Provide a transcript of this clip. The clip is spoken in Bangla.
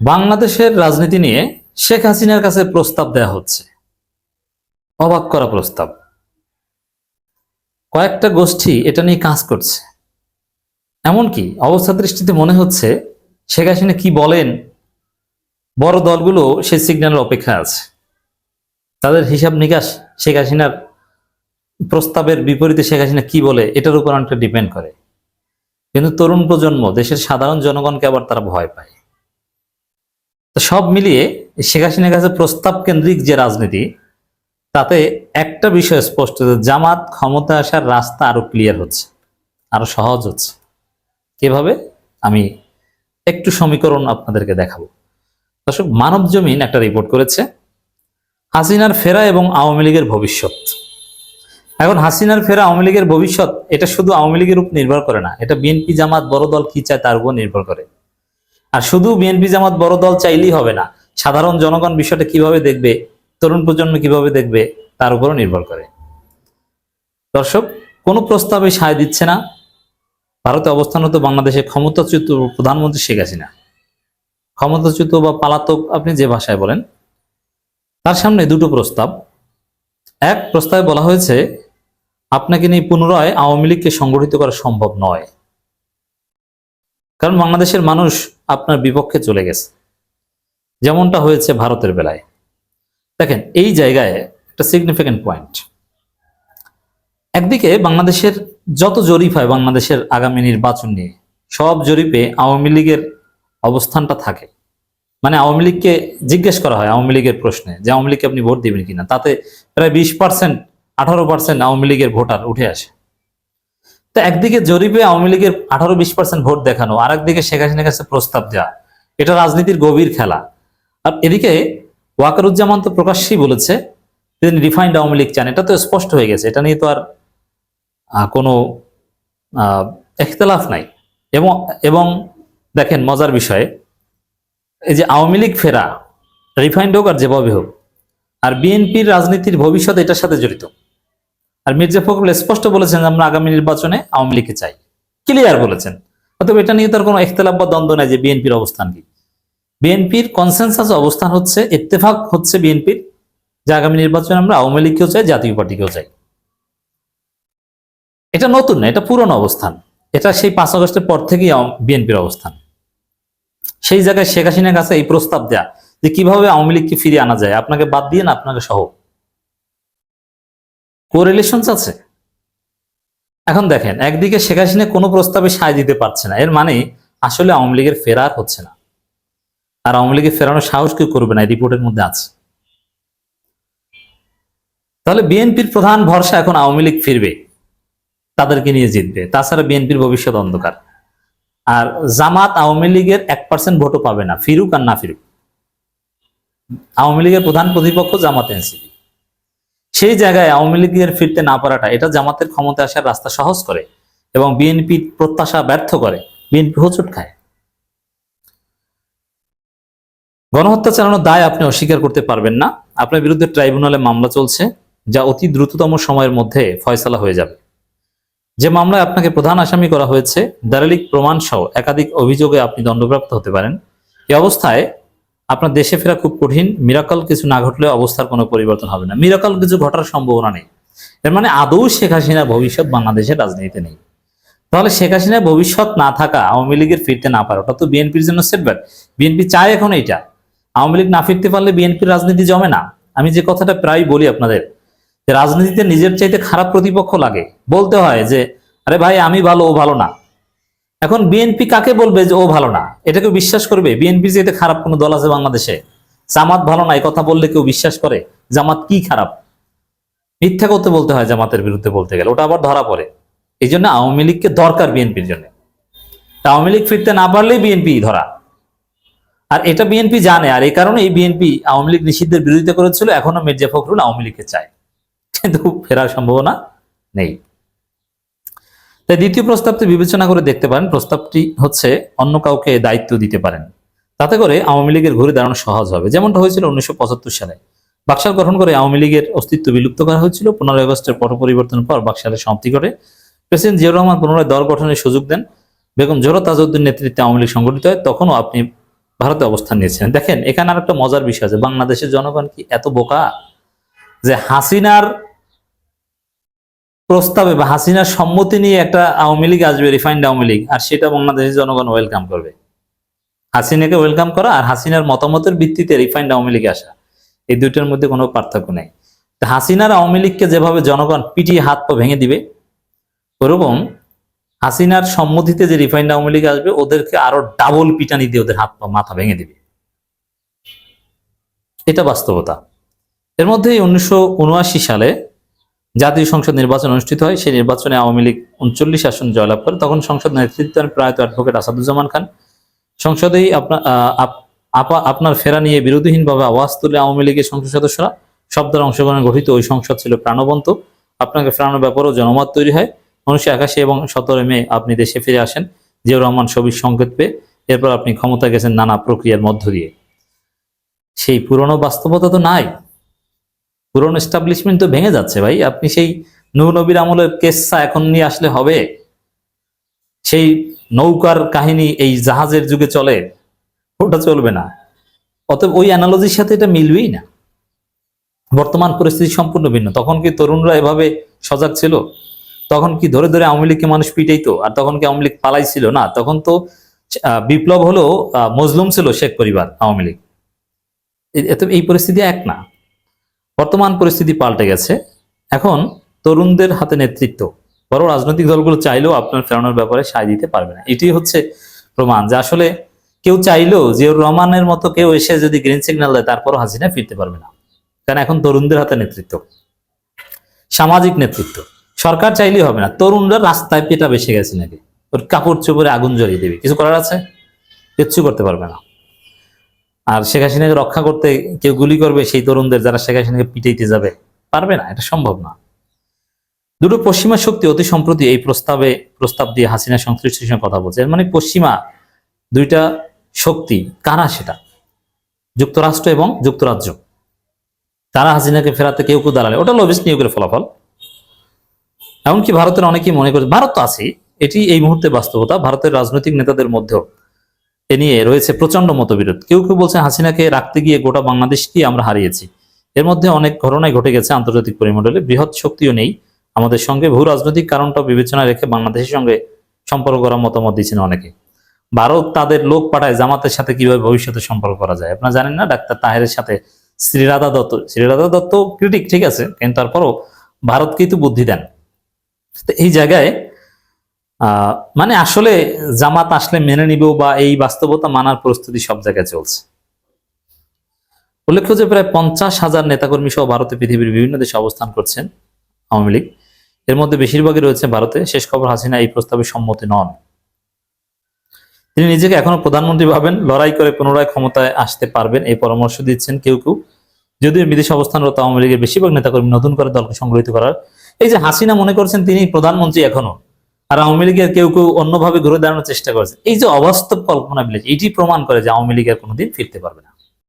বাংলাদেশের রাজনীতি নিয়ে শেখ হাসিনার কাছে প্রস্তাব দেয়া হচ্ছে। অবাক করা প্রস্তাব। কয়েকটা গোষ্ঠী এটা নিয়ে কাজ করছে। এমনকি অবস্থা দৃষ্টিতে মনে হচ্ছে শেখ হাসিনা কি বলেন, বড় দলগুলো সে সিগন্যালের অপেক্ষায় আছে। তাদের হিসাব নিকাশ শেখ হাসিনার প্রস্তাবের বিপরীতে শেখ হাসিনা কি বলে, এটার উপর অনেকটা ডিপেন্ড করে। কিন্তু তরুণ প্রজন্ম, দেশের সাধারণ জনগণকে আবার তারা ভয় পায়। সব মিলিয়ে শেখ হাসিনার কাছে প্রস্তাব কেন্দ্রিক যে রাজনীতি, তাতে একটা বিষয় স্পষ্ট, যে জামাত ক্ষমতা আসার রাস্তা আরও ক্লিয়ার হচ্ছে, আরও সহজ হচ্ছে। কীভাবে? আমি একটু সমীকরণ আপনাদেরকে দেখাবো। দর্শক, মানব জমিন একটা রিপোর্ট করেছে, হাসিনার ফেরা এবং আওয়ামী লীগের ভবিষ্যৎ। এখন হাসিনার ফেরা আওয়ামী লীগের ভবিষ্যৎ, এটা শুধু আওয়ামী লীগের উপর নির্ভর করে না, এটা বিএনপি জামাত বড় দল কি চায় তার উপর নির্ভর করে। আর শুধু বিএনপি জামাত বড় দল চাইলেই হবে না, সাধারণ জনগণ বিষয়টা কীভাবে দেখবে, তরুণ প্রজন্ম কীভাবে দেখবে, তার উপরও নির্ভর করে। দর্শক, কোনো প্রস্তাবে সায় দিচ্ছে না। ভারতে অবস্থানরত বাংলাদেশে ক্ষমতাচ্যুত প্রধানমন্ত্রী শেখ হাসিনা। ক্ষমতাচ্যুত বা পালাতক আপনি যে ভাষায় বলেন, তার সামনে দুটো প্রস্তাব। এক প্রস্তাবে বলা হয়েছে, আপনাকে নিয়ে পুনরায় আওয়ামী লীগকে সংগঠিত করা সম্ভব নয়। কারণ বাংলাদেশের মানুষ আপনার বিপক্ষে চলে গেছে। যেমনটা হয়েছে ভারতের বেলায়। দেখেন, এই জায়গায় একটা সিগনিফিক্যান্ট পয়েন্ট একদিকে বাংলাদেশের যত জরিপ হয় বাংলাদেশের আগামী নির্বাচন নিয়ে, সব জরিপে আওয়ামী লীগের অবস্থানটা থাকে। মানে আওয়ামী লীগকে জিজ্ঞেস করা হয় আওয়ামী লীগের প্রশ্নে যে আওয়ামী লীগকে আপনি ভোট দিবেন কিনা? তাতে প্রায় বিশ পার্সেন্ট আঠারো পার্সেন্ট আওয়ামী লীগের ভোটার উঠে আসে। তো একদিকে জরিপে আওয়ামী লীগের আঠারো বিশ পার্সেন্ট ভোট দেখানো আর একদিকে শেখ হাসিনার কাছে প্রস্তাব দেওয়া। এটা রাজনীতির গভীর খেলা। আর এদিকে ওয়াকারুজ্জামান তো প্রকাশ্যেই বলেছে, তিনি রিফাইন্ড আওয়ামী লীগ চান। এটা তো স্পষ্ট হয়ে গেছে। এটা নিয়ে তো আর কোনো এখতলাফ নাই। এবং এবং দেখেন মজার বিষয়ে, এই যে আওয়ামী লীগ ফেরা রিফাইন্ড হোক আর যেভাবে হোক, আর বিএনপির রাজনীতির ভবিষ্যৎ এটার সাথে জড়িত। আর মির্জা ফখরুল স্পষ্ট বলেছেন আমরা আগামী নির্বাচনে আওয়ামী লীগকে চাই। ক্লিয়ার বলেছেন। অতএব এটা নিয়ে তার কোনো ইখতলাফ বা দ্বন্দ্ব নাই যে বিএনপির অবস্থান কি। বিএনপির কনসেনসাস অবস্থান হচ্ছে, ইত্তেফাক হচ্ছে বিএনপির যে আগামী নির্বাচনে আমরা আওয়ামী লীগকেও চাই, জাতীয় পার্টিকেও চাই। এটা নতুন না, এটা পুরনো অবস্থান। এটা সেই পাঁচ আগস্টের পর থেকেই বিএনপির অবস্থান। সেই জায়গায় শেখ হাসিনার কাছে এই প্রস্তাব দেয়া যে কীভাবে আওয়ামী লীগকে ফিরিয়ে আনা যায়, আপনাকে বাদ দিয়ে না, আপনাকে সহ। কোরিলেশনস আছে। এখন দেখেন, একদিকে শেখ হাসিনা কোনো প্রস্তাবে সায় দিতে পারছে না, এর মানে আসলে আওয়ামী লীগের ফেরার হচ্ছে না। আর আওয়ামী লীগের ফেরানোর সাহস কেউ করবে না রিপোর্টের মধ্যে আছে। তাহলে বিএনপির প্রধান ভরসা এখন আওয়ামী লীগ ফিরবে, তাদেরকে নিয়ে জিতবে। তাছাড়া বিএনপির ভবিষ্যৎ অন্ধকার। আর জামাত আওয়ামী লীগের এক পার্সেন্ট ভোটও পাবে না, ফিরুক আর না ফিরুক। আওয়ামী লীগের প্রধান প্রতিপক্ষ জামাত এনসিপি। সেই জায়গায় আওয়ামী লীগের ফিরতে না পারাটা, এটা জামাতের ক্ষমতা আসার রাস্তা সহজ করে এবং বিএনপি প্রত্যাশা ব্যর্থ করে, বিএনপি হোঁচট খায়। গণহত্যা চালানোর দায় আপনি অস্বীকার করতে পারবেন না। আপনার বিরুদ্ধে ট্রাইব্যুনালে মামলা চলছে, যা অতি দ্রুততম সময়ের মধ্যে ফয়সালা হয়ে যাবে। যে মামলায় আপনাকে প্রধান আসামি করা হয়েছে, দালালিক প্রমাণ সহ একাধিক অভিযোগে আপনি দণ্ডপ্রাপ্ত হতে পারেন। এ অবস্থায় আপনার দেশে ফেরা খুব কঠিন। মিরাকল কিছু না ঘটলে অবস্থার কোনো পরিবর্তন হবে না। মিরাকল কিছু ঘটার সম্ভাবনা নেই। এর মানে আদৌ শেখ হাসিনার ভবিষ্যৎ বাংলাদেশের রাজনীতিতে নেই। তাহলে শেখ হাসিনার ভবিষ্যৎ না থাকা, আওয়ামী লীগের ফিরতে না পারে, ওটা তো বিএনপির জন্য সেটব্যাক বিএনপি চায় এখন এইটা। আওয়ামী লীগ না ফিরতে পারলে বিএনপির রাজনীতি জমে না। আমি যে কথাটা প্রায় বলি আপনাদের, যে রাজনীতিতে নিজের চাইতে খারাপ প্রতিপক্ষ লাগে। বলতে হয় যে, আরে ভাই, আমি ভালো, ও ভালো না। এখন বিএনপি কাকে বলবে যে ও ভালো না? এটাকে বিশ্বাস করবে? বিএনপির চাইতে খারাপ কোনো দল আছে বাংলাদেশে। জামাত ভালো না, এই কথা বললে কেউ বিশ্বাস করে? জামাত কি খারাপ? মিথ্যা করতে বলতে হয় জামাতের বিরুদ্ধে বলতে গেলে। ওটা আবার ধরা পড়ে। এই জন্য আওয়ামী লীগকে দরকার বিএনপির জন্য। আওয়ামী লীগ ফিরতে না পারলেই বিএনপি ধরা। আর এটা বিএনপি জানে, আর এই কারণে এই বিএনপি আওয়ামী লীগ নিষিদ্ধের বিরোধিতা করেছিল এখনও মির্জা ফখরুল আওয়ামী লীগকে চায়। কিন্তু ফেরার সম্ভাবনা নেই। তাই দ্বিতীয় প্রস্তাবটি বিবেচনা করে দেখতে পারেন। প্রস্তাবটি হচ্ছে অন্য কাউকে দায়িত্ব দিতে পারেন। তাতে করে আওয়ামী লীগের ঘুরে দাঁড়ানো সহজ হবে। যেমনটা হয়েছিল উনিশশো সালে। বাকশাল গঠন করে আওয়ামী লীগের অস্তিত্ব বিলুপ্ত করা হয়েছিল। পনেরোই আগস্টের পট পরিবর্তনের পর বাকশালের সমাপ্তি করে প্রেসিডেন্ট জিয়াউর রহমান পুনরায় দল গঠনের সুযোগ দেন। বেগম জোহরা তাজউদ্দিন নেতৃত্বে আওয়ামী লীগ সংগঠিত হয়। তখনও আপনি ভারতে অবস্থান নিয়েছেন দেখেন, এখানে আর একটা মজার বিষয় আছে। বাংলাদেশের জনগণ কি এত বোকা? যে হাসিনার প্রস্তাবে বা হাসিনার সম্মতি নিয়ে একটা আওয়ামী লীগ আসবে রিফাইন্ড আওয়ামী লীগ, আর সেটা বাংলাদেশের জনগণ ওয়েলকাম করবে। হাসিনাকে ওয়েলকাম করা আর হাসিনার মতামতের ভিত্তিতে রিফাইন্ড আওয়ামী লীগে আসা, এই দুইটার মধ্যে কোনো পার্থক্য নেই। হাসিনার আওয়ামী লীগকে যেভাবে জনগণ পিটিয়ে হাত পা ভেঙে দিবে, ওরকম হাসিনার সম্মতিতে যে রিফাইন্ড আওয়ামী লীগ আসবে, ওদেরকে আরও ডাবল পিটানি দিয়ে ওদের হাত পা, মাথা ভেঙে দিবে। এটা বাস্তবতা। এর মধ্যে উনিশশো উনআশি সালে জাতীয় সংসদ নির্বাচন অনুষ্ঠিত হয়। সেই নির্বাচনে আওয়ামী লীগ উনচল্লিশ আসন জয়লাভ করে। তখন সংসদ নেতৃত্ব প্রয়াত অ্যাডভোকেট আসাদুজ্জামান খান সংসদেই আপনার আপা- আপনার ফেরা নিয়ে বিরোধীহীনভাবে আওয়াজ তুলে আওয়ামী লীগের সংসদ সদস্যরা। শব্দের অংশগ্রহণে গঠিত ওই সংসদ ছিল প্রাণবন্ত। আপনাকে ফেরানোর ব্যাপারেও জনমত তৈরি হয়। উনিশশো একাশি এবং সতেরো মে আপনি দেশে ফিরে আসেন। জিয়াউর রহমান ছবির সংকেত পেয়ে এরপর আপনি ক্ষমতা গেছেন নানা প্রক্রিয়ার মধ্য দিয়ে। সেই পুরনো বাস্তবতা তো নাই। পুরনো এস্টাবলিশমেন্ট তো ভেঙে যাচ্ছে ভাই। আপনি সেই নবীর আমলের কেসা এখন নিয়ে আসলে হবে? সেই নৌকার কাহিনী এই জাহাজের যুগে চলে, ওটা চলবে না। অতএব ওই অ্যানালজির সাথে এটা মিলবেই না। বর্তমান পরিস্থিতি সম্পূর্ণ ভিন্ন। তখন কি তরুণরা এভাবে সজাগ ছিল? তখন কি ধরে ধরে আওয়ামী লীগকে মানুষ পিটাইতো? আর তখন কি আওয়ামী লীগ পালাইছিল? না, তখন তো বিপ্লব হলো মজলুম ছিল শেখ পরিবার, আওয়ামী লীগ। এই পরিস্থিতি এক না। বর্তমান পরিস্থিতি পাল্টে গেছে। এখন তরুণদের হাতে নেতৃত্ব। বড় রাজনৈতিক দলগুলো চাইলেও আপনার ফেরানোর ব্যাপারে সায় দিতে পারবে না। এটি হচ্ছে প্রমাণ যে আসলে কেউ চাইলেও জিয়াউর রহমানের মতো কেউ এসে যদি গ্রিন সিগন্যাল দেয়, তারপরও হাসিনা ফিরতে পারবে না। কারণ এখন তরুণদের হাতে নেতৃত্ব। সামাজিক নেতৃত্ব। সরকার চাইলেই হবে না। তরুণরা রাস্তায় পেটা বেসে গেছে নাকি? ওর কাপড় চোপড়ে আগুন জ্বলিয়ে দেবে। কিছু করার আছে? কিচ্ছু করতে পারবে না। আর শেখ হাসিনাকে রক্ষা করতে কেউ গুলি করবে সেই তরুণদের যারা শেখ হাসিনাকে পিটাইতে যাবে, পারবে না, এটা সম্ভব না। দুটো পশ্চিমা শক্তি অতি সম্প্রতি এই প্রস্তাবে, প্রস্তাব দিয়ে হাসিনা সংশ্লিষ্টের সঙ্গে কথা বলছে। মানে পশ্চিমা দুইটা শক্তি, কারা সেটা? যুক্তরাষ্ট্র এবং যুক্তরাজ্য। তারা হাসিনাকে ফেরাতে কেউ কেউ দাঁড়ালে, ওটা লবিস নিয়োগের ফলাফল। এমনকি ভারতের অনেকেই মনে করে, ভারত তো আছে এটি এই মুহূর্তে বাস্তবতা, ভারতের রাজনৈতিক নেতাদের মধ্যেও। এ নিয়ে রয়েছে প্রচণ্ড মতবিরোধ। কেউ কেউ বলছে হাসিনাকে রাখতে গিয়ে গোটা বাংলাদেশকে আমরা হারিয়েছি? এর মধ্যে অনেক ঘটনাই ঘটে গেছে আন্তর্জাতিক পরিমণ্ডলে। বৃহৎ শক্তিও নেই। আমাদের সঙ্গে ভূ রাজনৈতিক কারণটা বিবেচনা রেখে বাংলাদেশের সঙ্গে সম্পর্ক করার মতামত দিয়েছেন অনেকে। ভারত তাদের লোক পাঠায় জামাতের সাথে কীভাবে ভবিষ্যতে সম্পর্ক করা যায়? আপনারা জানেন না, ডাক্তার তাহেরের সাথে শ্রীরাধা দত্ত। শ্রীরাধা দত্ত ক্রিটিক ঠিক আছে, কিন্তু তারপরও ভারতকেই তো বুদ্ধি দেন। তো এই জায়গায় মানে আসলে জামাত আসলে মেনে নিব বা এই বাস্তবতা মানার প্রস্তুতি সব জায়গায় চলছে। উল্লেখ্য যে প্রায় পঞ্চাশ হাজার নেতাকর্মী সহ ভারতে পৃথিবীর বিভিন্ন দেশে অবস্থান করছেন আওয়ামী লীগ। এর মধ্যে বেশিরভাগই রয়েছে ভারতে। শেষ খবর হাসিনা এই প্রস্তাবে সম্মতি নন। তিনি নিজেকে এখনও প্রধানমন্ত্রী ভাবেন, লড়াই করে পুনরায় ক্ষমতায় আসতে পারবেন এই পরামর্শ দিচ্ছেন কেউ কেউ। যদিও বিদেশে অবস্থানরত আওয়ামী লীগের বেশিরভাগ নেতাকর্মী নতুন করে দলকে সংগঠিত করার। এই যে হাসিনা মনে করছেন, তিনি প্রধানমন্ত্রী এখনও। আর আওয়ামী লীগের কেউ কেউ অন্যভাবে ঘুরে দাঁড়ানোর চেষ্টা করেছে। এই যে অবাস্তব কল্পনা মিলেছে এটি প্রমাণ করে যে আওয়ামী লীগের কোনোদিন ফিরতে পারবে না।